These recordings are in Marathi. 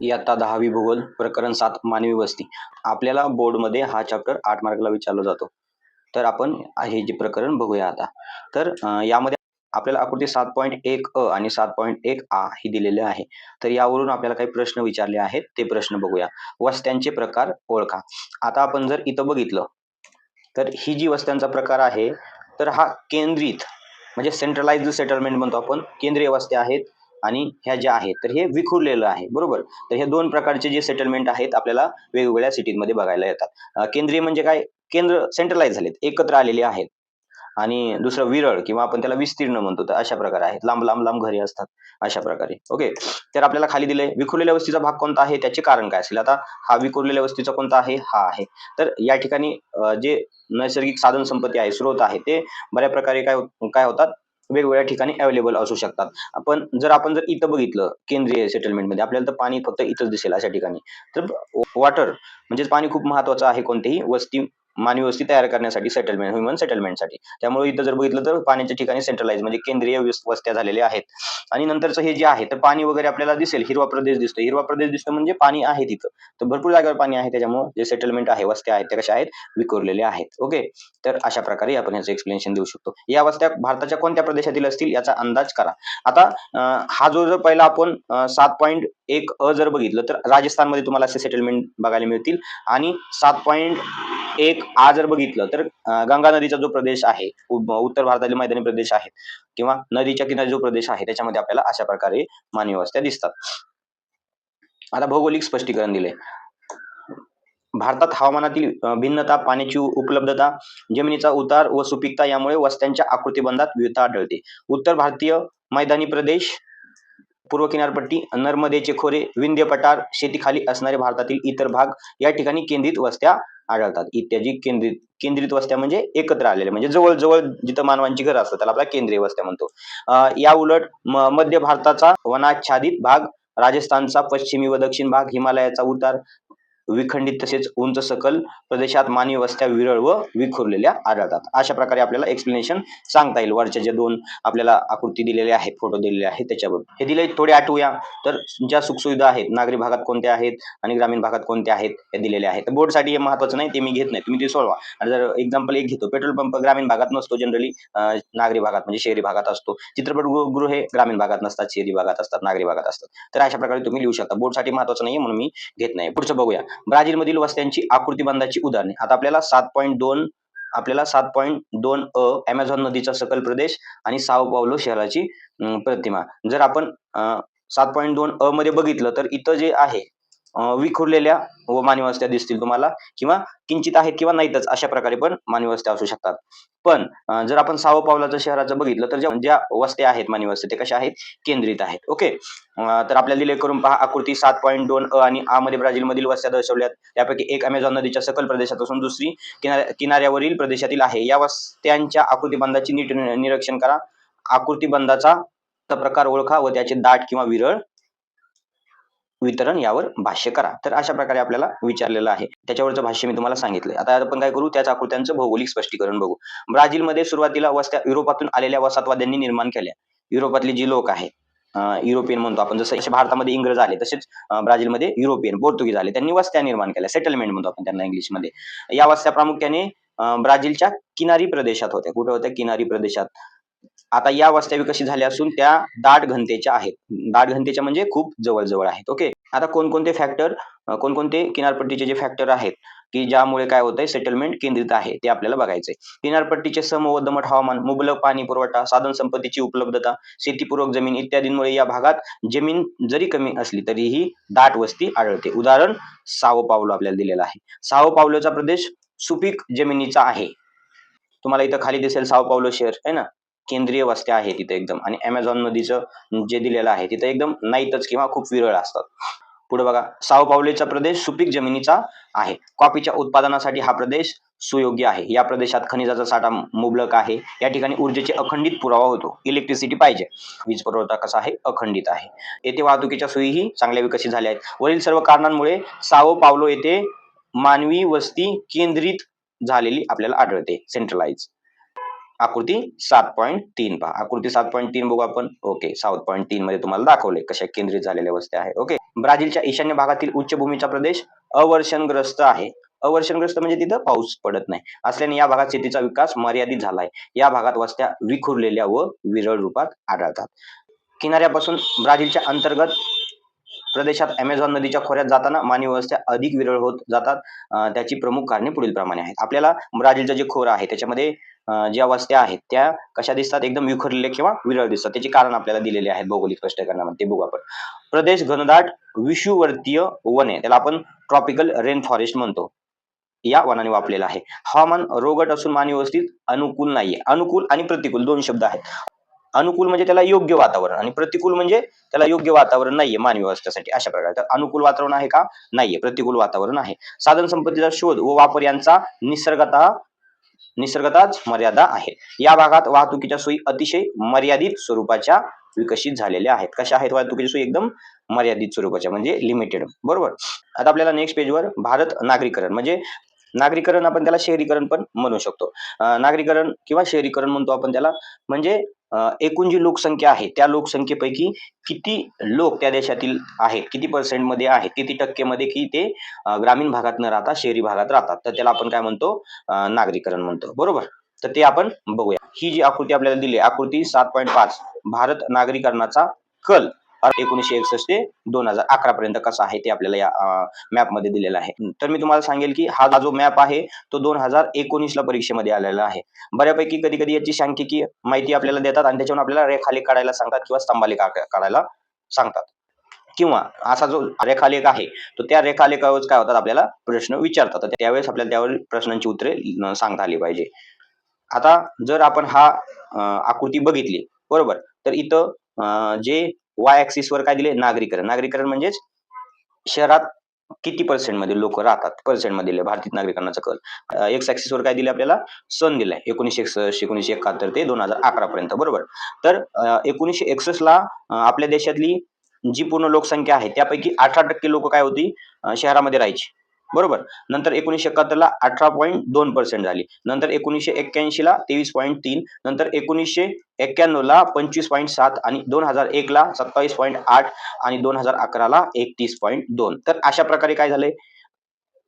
इयत्ता दहावी भूगोल प्रकरण सात मानवी वस्ती. आपल्याला बोर्डमध्ये हा चॅप्टर आठ मार्कला विचारला जातो. तर आपण हे जे प्रकरण बघूया आता. तर यामध्ये आपल्याला आकृती सात पॉईंट एक अ आणि सात पॉईंट एक आ ही दिलेले आहे. तर यावरून आपल्याला काही प्रश्न विचारले आहेत ते प्रश्न बघूया. वस्त्यांचे प्रकार ओळखा. आता आपण जर इथं बघितलं तर ही जी वस्त्यांचा प्रकार आहे तर हा केंद्रित म्हणजे सेंट्रलाइज सेटलमेंट म्हणतो आपण केंद्रीय वस्त्या आहेत आणि ह्या ज्या आहेत तर हे विखुरलेलं आहे बरोबर? तर हे दोन प्रकारचे जे सेटलमेंट आहेत आपल्याला वेगवेगळ्या सिटीमध्ये बघायला येतात. केंद्रीय म्हणजे काय? केंद्र सेंट्रलाइज झालेत एकत्र आलेले आहेत. आणि दुसरं विरळ किंवा आपण त्याला विस्तीर्ण म्हणतो तर अशा प्रकारे आहेत. लांब लांब लांब घरे असतात अशा प्रकारे. ओके तर आपल्याला खाली दिले विखुरलेल्या वस्तीचा भाग कोणता आहे? त्याचे कारण काय असेल? आता हा विखुरलेल्या वस्तीचा कोणता आहे? हा आहे. तर या ठिकाणी जे नैसर्गिक साधन संपत्ती आहे स्रोत आहे ते बऱ्या प्रकारे काय काय होतात? वेगवेगळ्या ठिकाणी अवेलेबल असू शकतात. आपण जर आपण जर इथं बघितलं केंद्रीय सेटलमेंटमध्ये आपल्याला तर पाणी फक्त इथंच दिसेल अशा ठिकाणी. तर वॉटर म्हणजेच पाणी खूप महत्वाचं आहे कोणतेही वस्ती मानवी वस्ती तयार करण्यासाठी सेटलमेंट ह्युमन सेटलमेंटसाठी त्यामुळे इथं जर बघितलं तर पाण्याच्या ठिकाणी सेंट्रलाइज म्हणजे केंद्रीय वस्त्या झालेल्या आहेत. आणि नंतरचं हे जे आहे तर पाणी वगैरे आपल्याला दिसेल हिरवा प्रदेश दिसतो हिरवा प्रदेश दिसतो म्हणजे पाणी आहे तिथं. तर भरपूर जागेवर पाणी आहे त्याच्यामुळे जे सेटलमेंट आहे वस्त्या आहेत त्या कशा आहेत? विखुरलेले आहेत. ओके तर अशा प्रकारे आपण याचं एक्सप्लेनेशन देऊ शकतो. या वस्त्या भारताच्या कोणत्या प्रदेशातील असतील याचा अंदाज करा. आता हा जो जर पहिला आपण सात पॉईंट एक अ जर बघितलं तर राजस्थानमध्ये तुम्हाला असे सेटलमेंट बघायला मिळतील. आणि सात पॉईंट एक आज जर बघितलं तर गंगा नदीचा जो प्रदेश आहे उत्तर भारतातील मैदानी प्रदेश आहेत किंवा नदीच्या किनारी जो प्रदेश आहे त्याच्यामध्ये आपल्याला अशा प्रकारे मानवी वस्त्या दिसतात. आता भौगोलिक स्पष्टीकरण दिले भारतात हवामानातील भिन्नता पाण्याची उपलब्धता जमिनीचा उतार व सुपीकता यामुळे वस्त्यांच्या आकृतीबंधात विविधता आढळते. उत्तर भारतीय मैदानी प्रदेश पूर्व किनारपट्टी नर्मदेचे खोरे विंध्य पठार शेतीखाली असणारे भारतातील इतर भाग या ठिकाणी केंद्रित वस्त्या आढळतात. इत्यादी केंद्रित केंद्रित वस्त्या म्हणजे एकत्र आलेले म्हणजे जवळ जवळ जिथं मानवांची घर असतात त्याला आपला केंद्रीय वस्त्या म्हणतो. अं, या उलट मध्य भारताचा वनाच्छादित भाग राजस्थानचा पश्चिमी व दक्षिण भाग हिमालयाचा उतार विखंडित तसेच उंच सकल प्रदेशात मानवी वस्त्या विरळ व विखुरलेल्या आढळतात. अशा प्रकारे आपल्याला एक्सप्लेनेशन सांगता येईल. वरच्या ज्या दोन आपल्याला आकृती दिलेल्या आहेत फोटो दिलेले आहेत त्याच्यावर. हे दिले थोडे आठवूया. तर ज्या सुखसुविधा आहेत नागरी भागात कोणत्या आहेत आणि ग्रामीण भागात कोणत्या आहेत हे दिलेले आहेत. बोर्डसाठी हे महत्वाचं नाही ते मी घेत नाही. तुम्ही ते सोडवा. आणि जर एक्झाम्पल एक घेतो. पेट्रोल पंप ग्रामीण भागात नसतो जनरली नागरी भागात म्हणजे शहरी भागात असतो. चित्रपटगृह हे ग्रामीण भागात नसतात शहरी भागात असतात नागरी भागात असतात. तर अशा प्रकारे तुम्ही लिहू शकता. बोर्डसाठी महत्वाचं नाही म्हणून मी घेत नाही. पुढचं बघूया. ब्राझीलमधील वस्त्यांची आकृतिबंधाची उदाहरणे. आता आपल्याला सात पॉईंट दोन आपल्याला सात पॉईंट दोन अ अमेझॉन नदीचा सकल प्रदेश आणि साओ पावलो शहराची प्रतिमा. जर आपण सात पॉईंट दोन अ मध्ये बघितलं तर इथं जे आहे विखुरलेल्या व मानवस्त्या दिसतील तुम्हाला किंवा किंचित आहेत किंवा नाहीतच अशा प्रकारे पण मानवस्त्या असू शकतात. पण जर आपण सावो पावलाचं शहराचं बघितलं तर ज्या ज्या वस्त्या आहेत मानवी ते कशा आहेत? केंद्रित आहेत. ओके? तर आपल्याला दिले करून पहा आकृती सात पॉईंट दोन अ आणि आ मध्ये ब्राझीलमधील वस्त्या दर्शवल्यात. त्यापैकी एक अमेझॉन नदीच्या सकल प्रदेशात असून दुसरी किनाऱ्या किनाऱ्यावरील प्रदेशातील आहे. या वस्त्यांच्या आकृतीबंधाची नीट निरीक्षण करा. आकृतीबंधाचा प्रकार ओळखा व त्याचे दाट किंवा विरळ वितरण यावर भाष्य करा. तर अशा प्रकारे आपल्याला विचारलेलं आहे. त्याच्यावरचं भाष्य मी तुम्हाला सांगितलं आता आपण काय करू? त्याच आकृत्यांचं भौगोलिक स्पष्टीकरण बघू. ब्राझीलमध्ये सुरुवातीला वस्त्या युरोपातून आलेल्या वसाहतवाद्यांनी निर्माण केल्या. युरोपातली जी लोक आहेत युरोपियन म्हणतो आपण जसं भारतामध्ये इंग्रज आले तसेच ब्राझीलमध्ये युरोपियन पोर्तुगीज आले. त्यांनी वस्त्या निर्माण केल्या. सेटलमेंट म्हणतो आपण त्यांना इंग्लिशमध्ये. या वस्त्या प्रामुख्याने ब्राझीलच्या किनारी प्रदेशात होत्या. कुठे होत्या? किनारी प्रदेशात. आता या वस्त्या विकसित झाल्या असून त्या दाट घनतेच्या आहेत. दाट घनतेच्या म्हणजे खूप जवळजवळ आहेत. ओके आता कोणकोणते फॅक्टर कोणकोणते किनारपट्टीचे जे फॅक्टर आहेत की ज्यामुळे काय होतंय सेटलमेंट केंद्रित आहे ते आपल्याला बघायचंय. किनारपट्टीचे सम व दमट हवामान मुबलक पाणी पुरवठा साधन संपत्तीची उपलब्धता शेतीपूरक जमीन इत्यादींमुळे या भागात जमीन जरी कमी असली तरीही दाट वस्ती आढळते. उदाहरण सावो पावलो आपल्याला दिलेला आहे. सावो पावलोचा प्रदेश सुपीक जमिनीचा आहे. तुम्हाला इथं खाली दिसेल सावो पावलो शहर आहे ना? केंद्रीय वस्त्या आहेत तिथे एकदम. आणि अमेझॉन नदीचं जे दिलेलं आहे तिथं एकदम नाहीतच किंवा खूप विरळ असतात. पुढे बघा साओ पावलेचा प्रदेश सुपीक जमिनीचा आहे. कॉफीच्या उत्पादनासाठी हा प्रदेश सुयोग्य आहे. या प्रदेशात खनिजाचा साठा मुबलक आहे. या ठिकाणी ऊर्जेचे अखंडित पुरावा होतो. इलेक्ट्रिसिटी पाहिजे. वीज पुरवठा कसा आहे? अखंडित आहे. येथे वाहतुकीच्या सोयीही चांगल्या विकसित झाल्या आहेत. वरील सर्व कारणांमुळे साओ पावलो येथे मानवी वस्ती केंद्रित झालेली आपल्याला आढळते. सेंट्रलाइज आकृती सात पॉईंट तीन पहा. आकृती सात पॉईंट तीन बघू आपण. ओके सात पॉईंट तीन मध्ये तुम्हाला दाखवले कशा केंद्रित झालेल्या वस्त्या आहे ओके ब्राझीलच्या ईशान्य भागातील उच्चभूमीचा प्रदेश अवर्षणग्रस्त आहे. अवर्षणग्रस्त म्हणजे तिथं पाऊस पडत नाही. असल्याने या भागात शेतीचा विकास मर्यादित झाला आहे या भागात वस्त्या विखुरलेल्या व विरळ रूपात आढळतात. किनाऱ्यापासून ब्राझीलच्या अंतर्गत प्रदेशात अमेझॉन नदीच्या खोऱ्यात जाताना मानवी वस्त्या अधिक विरळ होत जातात. त्याची प्रमुख कारणे पुढील प्रमाणे आहेत. आपल्याला ब्राझीलचं जे खोरं आहे त्याच्यामध्ये ज्या वस्त्या आहेत त्या कशा दिसतात? एकदम विखुरलेल्या किंवा विरळ दिसतात. त्याचे कारण आपल्याला दिलेले आहेत भौगोलिक स्पष्टीकरणामध्ये ते बघू आपण. प्रदेश घनदाट विषुवर्तीय वन आहे त्याला आपण ट्रॉपिकल रेन फॉरेस्ट म्हणतो. या वनाने वापलेला आहे. हवामान रोगट असून मानवी व्यवस्थित अनुकूल नाहीये. अनुकूल आणि प्रतिकूल दोन शब्द आहेत. अनुकूल म्हणजे त्याला योग्य वातावरण आणि प्रतिकूल म्हणजे त्याला योग्य वातावरण नाहीये मानवी व्यवस्थेसाठी अशा प्रकारे. तर अनुकूल वातावरण आहे का? नाहीये. प्रतिकूल वातावरण आहे. साधन संपत्तीचा शोध व वापर यांचा निसर्गता निसर्गताच मर्यादा आहे. या भागात वाहतुकीच्या सोयी अतिशय मर्यादित स्वरूपाच्या विकसित झालेल्या आहेत. कशा आहेत? वाहतुकीच्या सोयी एकदम मर्यादित स्वरूपाच्या म्हणजे लिमिटेड बरोबर? आता आपल्याला नेक्स्ट पेजवर भारत नागरीकरण म्हणजे नागरीकरण आपण त्याला शहरीकरण पण म्हणू शकतो. नागरीकरण किंवा शहरीकरण म्हणतो आपण त्याला म्हणजे एकूण जी लोकसंख्या आहे त्या लोकसंख्येपैकी किती लोक त्या देशातील आहेत किती पर्सेंटमध्ये आहेत किती टक्केमध्ये की ते ग्रामीण भागात न राहता शहरी भागात राहतात. तर त्याला आपण काय म्हणतो? नागरीकरण म्हणतो. बरोबर? तर ते आपण बघूया. ही जी आकृती आपल्याला दिली आकृती सात पॉईंट पाच भारत नागरीकरणाचा कल. एकोणीशे एकसष्ट ते दोन हजार अकरा पर्यंत कसा आहे ते आपल्याला या मॅपमध्ये दिलेला आहे. तर मी तुम्हाला सांगेल की हा जो मॅप आहे तो दोन हजार एकोणीस ला परीक्षेमध्ये आलेला आहे. बऱ्यापैकी कधी कधी याची सांख्यिकी माहिती आपल्याला देतात आणि त्याच्यावर आपल्याला रेखालेख काढायला सांगतात किंवा स्तंभालेख काढायला सांगतात. किंवा असा जो रेखालेख आहे तो त्या रेखालेखावर काय होतात आपल्याला प्रश्न विचारतात. त्यावेळेस आपल्याला त्यावर प्रश्नांची उत्तरे सांगता आली पाहिजे. आता जर आपण हा आकृती बघितली बरोबर? तर इथं अं, जे वाय ऍक्सिस वर काय दिले नागरीकरण. नागरीकरण म्हणजेच शहरात किती पर्सेंटमध्ये लोक राहतात? पर्सेंटमध्ये दिले भारतीय नागरिकांचा कल. एक्स ऍक्सिस वर काय दिले आपल्याला? सन दिलाय. एकोणीशे एकसष्ट एकोणीशे एकाहत्तर ते दोन हजार अकरा पर्यंत. बरोबर? तर एकोणीशे एकसष्ट ला आपल्या देशातली जी पूर्ण लोकसंख्या आहे त्यापैकी अठरा टक्के लोक काय होती? शहरामध्ये राहायची. बरोबर? नंतर एकोणीसशे एकाहत्तरला अठरा पॉईंट दोन पर्सेंट झाली. नंतर एकोणीसशे एक्क्याऐंशीला तेवीस पॉईंट तीन नंतर एकोणीसशे एक्क्याण्णव ला पंचवीस पॉईंट सात आणि दोन हजार एक ला सत्तावीस पॉईंट आठ आणि दोन हजार अकराला एकतीस पॉईंट दोन. तर अशा प्रकारे काय झालंय?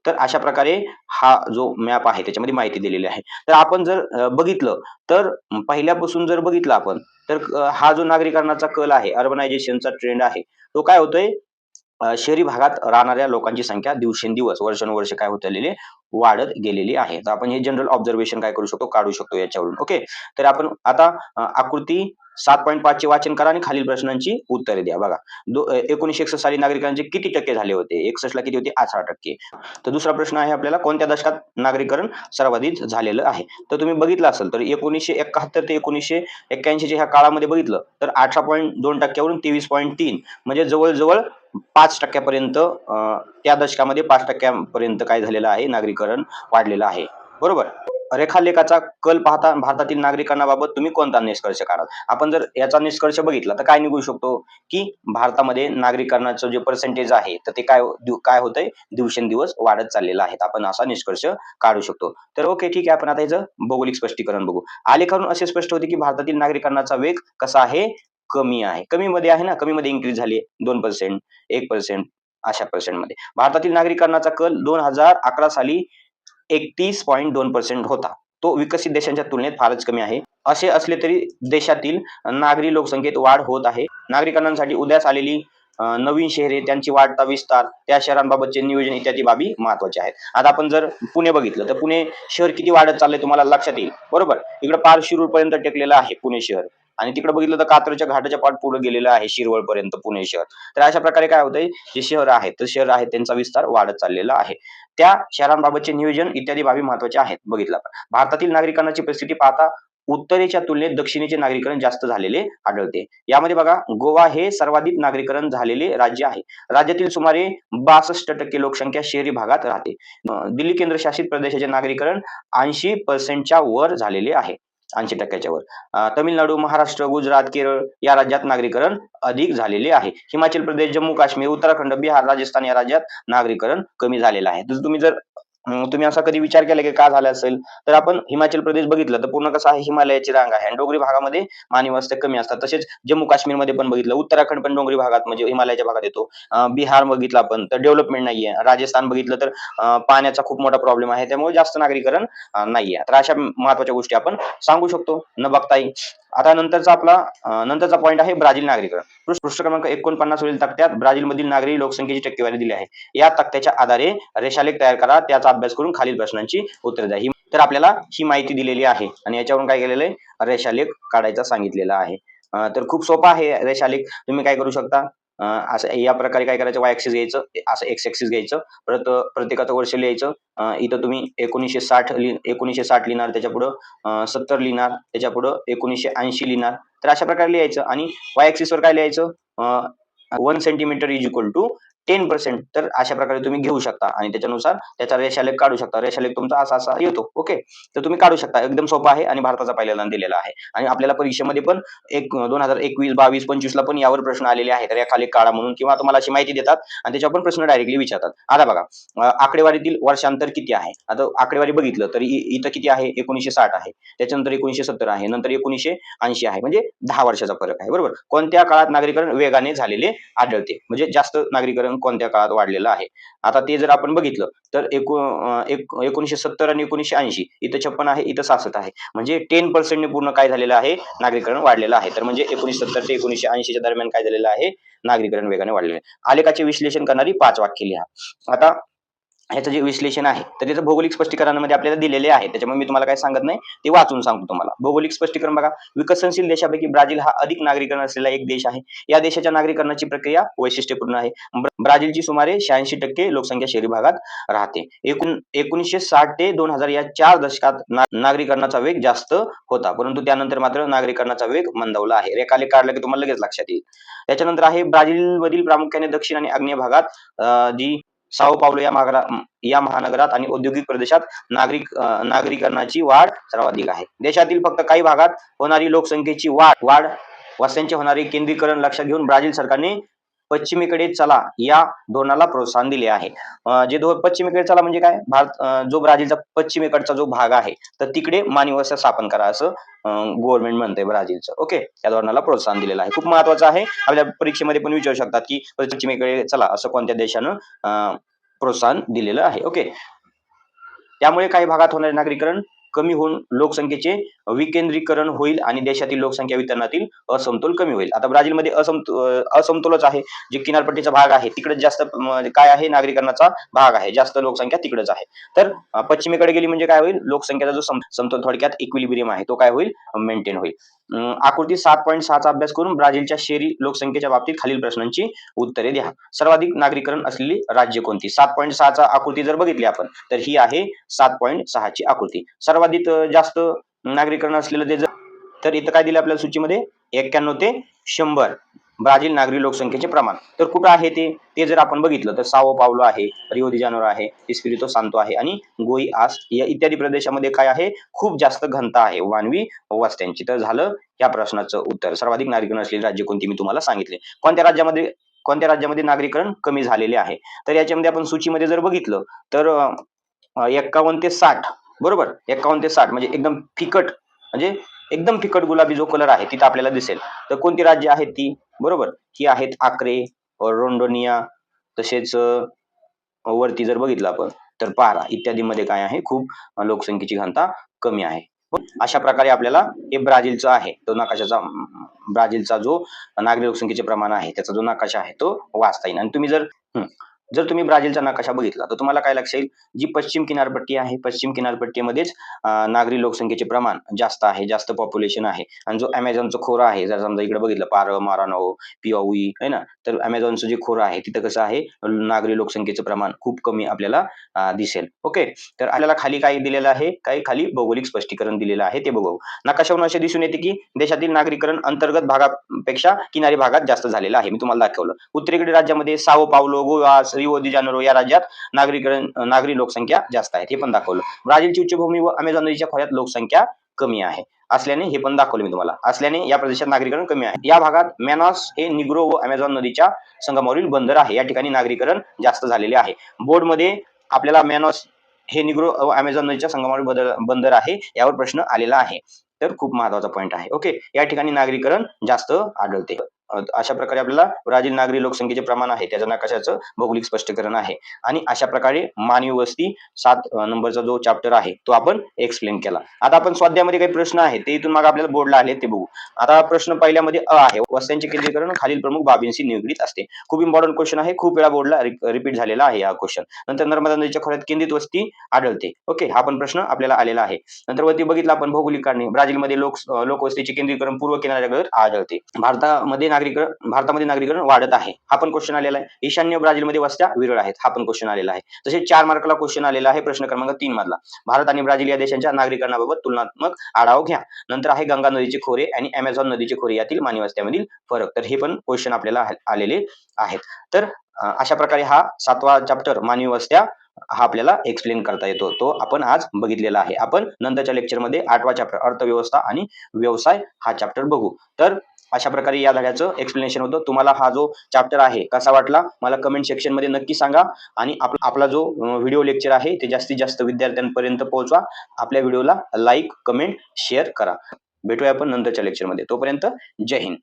तर अशा प्रकारे हा जो मॅप आहे त्याच्यामध्ये माहिती दिलेली आहे. तर आपण जर बघितलं तर पहिल्यापासून जर बघितलं आपण तर हा जो नागरीकरणाचा कल आहे अर्बनायझेशनचा ट्रेंड आहे तो काय होतोय? शहरी भागात राहणाऱ्या लोकांची संख्या दिवसेंदिवस वर्षानुवर्ष काय होत आलेली वाढत गेलेली आहे. तर आपण हे जनरल ऑब्झर्वेशन काय करू शकतो? काढू शकतो याच्यावरून. ओके तर आपण आता आकृती सात पॉईंट पाच चे वाचन करा आणि खालील प्रश्नांची उत्तरे द्या. बघा. दो एकोणीशे एकसष्ट साली नागरिकांचे किती टक्के झाले होते? एकसष्ट ला किती होते? अठरा टक्के. तर दुसरा प्रश्न आहे आपल्याला कोणत्या दशकात नागरीकरण सर्वाधिक झालेलं आहे? तर तुम्ही बघितलं असेल तर एकोणीसशे एकाहत्तर ते एकोणीसशे एक्क्याऐंशीच्या ह्या काळामध्ये बघितलं तर अठरा पॉईंट दोन टक्क्यावरून तेवीस पॉईंट तीन म्हणजे जवळजवळ पाच टक्क्यापर्यंत त्या दशकामध्ये पाच टक्क्यापर्यंत काय झालेलं आहे? नागरीकरण वाढलेलं आहे. बरोबर? रेखालेखाचा कल पाहता भारतातील नागरिकांबाबत तुम्ही कोणता निष्कर्ष काढाल? आपण जर याचा निष्कर्ष बघितला तर काय निघू शकतो? की भारतामध्ये नागरिकांचं जे पर्सेंटेज आहे तर ते काय काय होतंय? दिवसेंदिवस वाढत चाललेलं आहे. आपण असा निष्कर्ष काढू शकतो. तर ओके ठीक आहे. आपण आता याचं भौगोलिक स्पष्टीकरण बघू. आलेखावरून असे स्पष्ट होते की भारतातील नागरिकांचा वेग कसा आहे? कमी आहे. कमीमध्ये आहे ना? कमीमध्ये इन्क्रीज झाली दोन पर्सेंट एक पर्सेंट अशा पर्सेंटमध्ये भारतातील नागरिकांचा कल दोन हजार अकरा साली एकतीस पॉईंट दोन पर्सेंट होता. तो विकसित देशांच्या तुलनेत फारच कमी आहे. असे असले तरी देशातील नागरी लोकसंख्येत वाढ होत आहे. नागरिकांसाठी उदयास आलेली नवीन शहरे त्यांची वाढता विस्तार त्या शहरांबाबतचे नियोजन इत्यादी बाबी महत्त्वाच्या आहेत. आता आपण जर पुणे बघितलं तर पुणे शहर किती वाढत चाललंय तुम्हाला लक्षात येईल. बरोबर? इकडे पार शिरूर पर्यंत टेकलेलं आहे पुणे शहर. आणि तिकडे बघितलं तर कात्रच्या घाटाच्या पाठ पुढे गेलेलं आहे शिरवळ पर्यंत पुणे शहर. तर अशा प्रकारे काय होतंय जे शहर आहेत तर शहर आहेत त्यांचा विस्तार वाढत चाललेला आहे. त्या शहरांबाबतचे नियोजन इत्यादी बाबी महत्त्वाच्या आहेत बघितलं भारतातील नागरिकांची परिस्थिती पाहता उत्तरेच्या तुलनेत दक्षिणेचे नागरीकरण जास्त झालेले आढळते. यामध्ये बघा गोवा हे सर्वाधिक नागरीकरण झालेले राज्य आहे. राज्यातील सुमारे बासष्ट टक्के लोकसंख्या शहरी भागात राहते. दिल्ली केंद्रशासित प्रदेशाचे नागरीकरण ऐंशी पर्सेंटच्या वर झालेले आहे. ऐंशी टक्क्याच्या वर तामिळनाडू महाराष्ट्र गुजरात केरळ या राज्यात नागरीकरण अधिक झालेले आहे. हिमाचल प्रदेश जम्मू काश्मीर उत्तराखंड बिहार राजस्थान या राज्यात नागरीकरण कमी झालेलं आहे. तर तुम्ही जर तुम्ही असा कधी विचार केला की का झाला असेल? तर आपण हिमाचल प्रदेश बघितलं तर पूर्ण कसं आहे हिमालयाची रांग आहे. आणि डोंगरी भागामध्ये मानवी वस्त्या कमी असतात. तसेच जम्मू काश्मीरमध्ये पण बघितलं. उत्तराखंड पण डोंगरी भागात म्हणजे हिमालयाच्या भागात येतो. बिहार बघितलं आपण तर डेव्हलपमेंट नाहीये. राजस्थान बघितलं तर पाण्याचा खूप मोठा प्रॉब्लेम आहे. त्यामुळे जास्त नागरीकरण नाहीये. तर अशा महत्त्वाच्या गोष्टी आपण सांगू शकतो. न बघताही. आता नंतरचा आपला नंतरचा पॉईंट आहे ब्राझील नागरीकरण. पृष्ठ क्रमांक एकोणपन्नास वरील तक्त्यात ब्राझीलमधील नागरी लोकसंख्येची टक्केवारी दिली आहे. या तक्त्याच्या आधारे रेषालेख तयार करा त्याचा अभ्यास करून खालील प्रश्नांची उत्तरे द्या. ही तर आपल्याला ही माहिती दिलेली आहे आणि याच्यावरून काय केलेलं आहे? रेषालेख काढायचा सांगितलेला आहे. तर खूप सोपा आहे रेषालेख. तुम्ही काय करू शकता? असं या प्रकारे काय करायचं? वाय एक्सिस घ्यायचं असं एक्स एक्सिस घ्यायचं. परत प्रत्येकाचं वर्ष लिहायचं. इथं तुम्ही एकोणीसशे साठ लि एकोणीसशे साठ लिहिणार त्याच्या पुढं सत्तर लिहिणार त्याच्या पुढं एकोणीसशे ऐंशी लिहिणार. तर अशा प्रकारे लिहायचं. आणि वाय वर काय लिहायचं? One centimetre is equal to ten percent तर अशा प्रकारे तुम्ही घेऊ शकता आणि त्याच्यानुसार त्याचा रेषालेख काढू शकता. रेषालेख तुमचा असा असा येतो. ओके तर तुम्ही काढू शकता. एकदम सोपा आहे आणि भारताचा पहिल्यांदा दिलेला आहे. आणि आपल्याला परीक्षेमध्ये पण एक दोन हजार एकवीस बावीस पंचवीस ला पण यावर प्रश्न आलेले आहेत. रेखालेख काढा म्हणून किंवा तुम्हाला अशी माहिती देतात आणि त्याच्यावर पण प्रश्न डायरेक्टली विचारतात. आता बघा आकडेवारीतील वर्षांतर किती आहे? आता आकडेवारी बघितलं तर इथं किती आहे? एकोणीशे साठ आहे. त्याच्यानंतर एकोणीशे सत्तर आहे. नंतर एकोणीशे ऐंशी आहे. म्हणजे दहा वर्षाचा फरक आहे. बरोबर? कोणत्या काळात नागरीकरण वेगाने झालेले आढळते? म्हणजे जास्त नागरीकरण कोणत्या काळात वाढलेलं आहे. आता ते जर आपण बघितलं तर एकूण एकोणीशे सत्तर आणि एकोणीशे ऐंशी इथं छप्पन आहे इथं सासष्ट आहे. म्हणजे टेन पर्सेंटने पूर्ण काय झालेलं आहे? नागरीकरण वाढलेलं आहे. तर म्हणजे एकोणीशे सत्तर ते एकोणीशे ऐंशीच्या दरम्यान काय झालेलं आहे? नागरीकरण वेगाने वाढलेलं आहे. आलेखाचे विश्लेषण करणारी पाच वाक्य लिहा. आता ह्याचं जे विश्लेषण आहे तर त्याचं भौगोलिक स्पष्टीकरणामध्ये आपल्याला दिलेले आहे. त्याच्यामुळे मी तुम्हाला काय सांगत नाही ते वाचून सांगतो तुम्हाला. भौगोलिक स्पष्टीकरण बघा विकसनशील देशापैकी ब्राझील हा अधिक नागरीकरण असलेला एक देश आहे. या देशाच्या नागरीकरणाची प्रक्रिया वैशिष्ट्यपूर्ण आहे. ब्राझीलची सुमारे शहाऐंशी टक्के लोकसंख्या शहरी भागात राहते. एकूण एकोणीसशे साठ ते दोन हजार या चार दशकात नागरीकरणाचा वेग जास्त होता. परंतु त्यानंतर मात्र नागरीकरणाचा वेग मंदावला आहे. रेखाले काढलं की तुम्हाला लगेच लक्षात येईल. त्याच्यानंतर आहे ब्राझीलमधील प्रामुख्याने दक्षिण आणि आग्नेय भागात जी साओ पावलो या महागरा या महानगरात आणि औद्योगिक प्रदेशात नागरिक नागरीकरणाची वाढ सर्वाधिक आहे. देशातील फक्त काही भागात होणारी लोकसंख्येची वाढ वाढ वस्त्यांचे होणारे केंद्रीकरण लक्षात घेऊन ब्राझील सरकारने पश्चिमेकडे चला या धोरणाला प्रोत्साहन दिले आहे. जे धोरण पश्चिमेकडे चला म्हणजे काय? भारत जो ब्राझीलचा पश्चिमेकडचा जो भाग आहे तर तिकडे मानवी स्थापन करा असं गव्हर्नमेंट म्हणतंय ब्राझीलचं. ओके? या धोरणाला प्रोत्साहन दिलेलं आहे. खूप महत्वाचं आहे. आपल्या परीक्षेमध्ये पण विचारू शकतात की पश्चिमेकडे चला असं कोणत्या देशानं अं, प्रोत्साहन दिलेलं आहे? ओके? त्यामुळे काही भागात होणारे नागरीकरण. कमी होऊन लोकसंख्येचे विकेंद्रीकरण होईल आणि देशातील लोकसंख्या वितरणातील असमतोल कमी होईल. आता ब्राझीलमध्ये असमतो असमतोलच आहे. जे किनारपट्टीचा भाग आहे तिकडे जास्त काय आहे? नागरीकरणाचा भाग आहे. जास्त लोकसंख्या तिकडेच आहे. तर पश्चिमेकडे गेली म्हणजे काय होईल? लोकसंख्येचा जो समतोल थोडक्यात इक्विलिब्रियम आहे. तो काय होईल? मेंटेन होईल. आकृती सात पॉईंट सहाचा अभ्यास करून ब्राझीलच्या शहरी लोकसंख्येच्या बाबतीत खालील प्रश्नांची उत्तरे द्या. सर्वाधिक नागरीकरण असलेली राज्य कोणती? सात पॉईंट सहाचा आकृती जर बघितली आपण तर ही आहे सात पॉईंट सहाची आकृती. सर्वाधिक जास्त नागरीकरण असलेलं ते जर तर इथं काय दिलं आपल्याला सूचीमध्ये? एक्क्याण्णव ते शंभर. ब्राझील नागरी लोकसंख्येचे प्रमाण. तर कुठं आहे ते? ते जर आपण बघितलं तर सावो पावलो आहे रिओ दी जानेरो आहे इस्पिरितो सांतो आहे आणि गोई आस या इत्यादी प्रदेशामध्ये काय आहे? खूप जास्त घनता आहे. मानवी वस्त्यांची. तर झालं या प्रश्नाचं उत्तर. सर्वाधिक नागरिक असलेली राज्य कोणती मी तुम्हाला सांगितले. कोणत्या राज्यामध्ये कोणत्या राज्यामध्ये नागरीकरण कमी झालेले आहे? तर याच्यामध्ये आपण सूचीमध्ये जर बघितलं तर एक्कावन्न ते साठ. बरोबर? एक्कावन्न ते साठ. म्हणजे एकदम फिकट. म्हणजे एकदम फिकट गुलाबी जो कलर आहे तिथं आपल्याला दिसेल. तर कोणती राज्य आहेत ती? बरोबर? ही आहेत आक्रे रोंडोनिया तसेच वरती जर बघितलं आपण तर पारा इत्यादीमध्ये काय आहे? खूप लोकसंख्येची घनता कमी आहे. अशा प्रकारे आपल्याला हे ब्राझीलचं आहे. तो नकाशाचा ब्राझीलचा जो नागरी लोकसंख्येचे प्रमाण आहे त्याचा जो नकाशा आहे तो वाचता येईल. आणि तुम्ही जर जर तुम्ही ब्राझीलचा नकाशा बघितला तर तुम्हाला काय लक्षात येईल जी पश्चिम किनारपट्टी आहे पश्चिम किनारपट्टीमध्येच नागरी लोकसंख्येचे प्रमाण जास्त आहे जास्त पॉप्युलेशन आहे. आणि जो अमेझॉनचं खोरं आहे जर समजा इकडे बघितलं पार मारानो पिओई है ना? तर अमेझॉनचं जे खोरं आहे तिथं कसं आहे? नागरी लोकसंख्येचं प्रमाण खूप कमी आपल्याला दिसेल. ओके? तर आपल्याला खाली काय दिलेलं आहे? काही खाली? भौगोलिक स्पष्टीकरण दिलेलं आहे ते बघू. नकाशावरून असे दिसून येते की देशातील नागरीकरण अंतर्गत भागापेक्षा किनारी भागात जास्त झालेलं आहे. मी तुम्हाला दाखवलं. उत्तरेकडील राज्यामध्ये साओ पावलो गोवा रिओ जानेरो या राज्यात नागरीकरण नागरी लोकसंख्या जास्त आहे हे पण दाखवलं. ब्राझीलची उच्चभूमी व अमेझॉन नदीच्या खोऱ्यात लोकसंख्या कमी आहे. असल्याने हे पण दाखवलं मी तुम्हाला. असल्याने या प्रदेशात नागरीकरण कमी आहे. या भागात मॅनॉस हे निग्रो व अमेझॉन नदीच्या संगमावरील बंदर आहे. या ठिकाणी नागरीकरण जास्त झालेले आहे. बोर्डमध्ये आपल्याला मॅनॉस हे निग्रो अमेझॉन नदीच्या संगमावरील बंदर आहे यावर प्रश्न आलेला आहे. तर खूप महत्त्वाचा पॉईंट आहे. ओके या ठिकाणी नागरीकरण जास्त आढळते. अशा प्रकारे आपल्याला ब्राझील नागरी लोकसंख्येचे प्रमाण आहे त्याच्या नकाशाचं भौगोलिक स्पष्टीकरण आहे. आणि अशा प्रकारे मानवी वस्ती सात नंबरचा जो चॅप्टर आहे तो आपण एक्सप्लेन केला. आता आपण स्वाध्यामध्ये काही प्रश्न आहेत ते इथून मग आपल्याला बोर्डला आले ते बघू. आता प्रश्न पहिल्यामध्ये अ आहे वस्त्यांचे केंद्रीकरण खालील प्रमुख बाबींशी निगडीत असते. खूप इम्पॉर्टंट क्वेश्चन आहे खूप वेळा बोर्डला रिपीट झालेला आहे हा क्वेश्चन नंतर नर्मदा नदीच्या खोऱ्यात केंद्रित वस्ती आढळते. ओके हा पण प्रश्न आपल्याला आलेला आहे. नंतर वरती बघितलं आपण भौगोलिक कारणे. ब्राझीलमध्ये लोक लोकवस्तीचे केंद्रीकरण पूर्व किनाऱ्याकडे आढळते. भारतामध्ये नागरीकरण भारतामध्ये नागरीकरण वाढत आहे. हा पण क्वेश्चन आलेला आहे. ईशान्य ब्राझीलमध्ये वस्त्या विरळ आहेत. हा पण क्वेश्चन आलेला आहे. तसेच चार मार्कला क्वेश्चन आलेला आहे प्रश्न क्रमांक तीन मधला. भारत आणि ब्राझील या देशांच्या नागरिकांबाबत तुलनात्मक आढावा घ्या. नंतर आहे गंगा नदीचे खोरे आणि अमेझॉन नदीचे खोरे यातील मानवी वस्त्यामधील फरक. तर हे पण क्वेश्चन आपल्याला आलेले आहेत. तर अशा प्रकारे हा सातवा चॅप्टर मानवी वस्त्या हा आपल्याला एक्सप्लेन करता येतो. तो आपण आज बघितलेला आहे. आपण नंतरच्या लेक्चरमध्ये आठवा चॅप्टर अर्थव्यवस्था आणि व्यवसाय हा चॅप्टर बघू. तर अशा प्रकारे या धड्याचं एक्सप्लेनेशन होतं. तुम्हाला हा जो चॅप्टर आहे कसा वाटला? मला कमेंट सेक्शनमध्ये नक्की सांगा. आणि आपला आपला जो व्हिडिओ लेक्चर आहे ते जास्तीत जास्त विद्यार्थ्यांपर्यंत पोहोचवा. आपल्या व्हिडिओला लाईक कमेंट शेअर करा. भेटूया आपण नंतरच्या लेक्चरमध्ये तोपर्यंत जय हिंद.